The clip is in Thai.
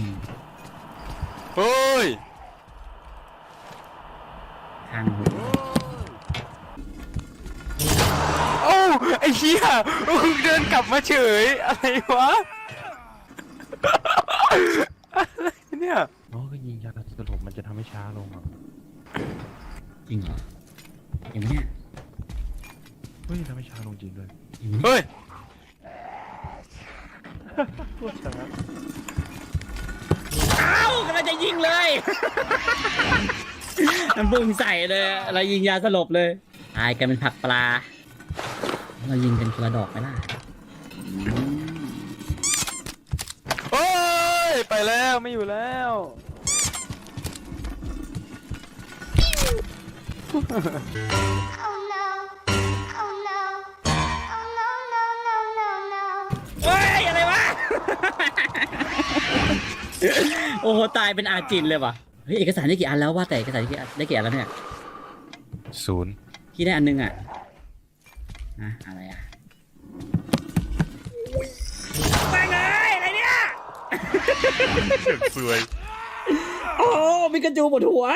มเฮ้ยทางหูโอ้าไอ้เหี้ยมึงเดินกลับมาเฉย อะไรวะ อะไรเนี่ยอ๋อก็ยิงยาสลบมันจะทำให้ช้าลงอะจริงเหรอเห็นไหมเนี่ยเฮ้ยทำให้ช้าลงจริงด้วยเห็นไหมเฮ้ยเอ้ากำลัง จะยิงเลย มันบุ้งใส่เลยเรายิงยาสลบเลยตายกันเป็นผักปลา เรายิงกันคนละดอกไหมล่ะเฮ้ย ไปแล้วไม่อยู่แล้ว Oh no. Oh no. Oh no, no, no, no, no. เฮ้ย อะไรวะโอ้โหตายเป็นอาจินเลยว่ะเฮ้ยเอกสารได้กี่อันแล้วว่าแต่เอกสารได้กี่อันได้กี่อันแล้วเนี่ยศูนย์พี่ได้อันนึงอะอะอะไรอะไปเลยอะไรเนี่ยสวย โอ้มีกระจูบนหัว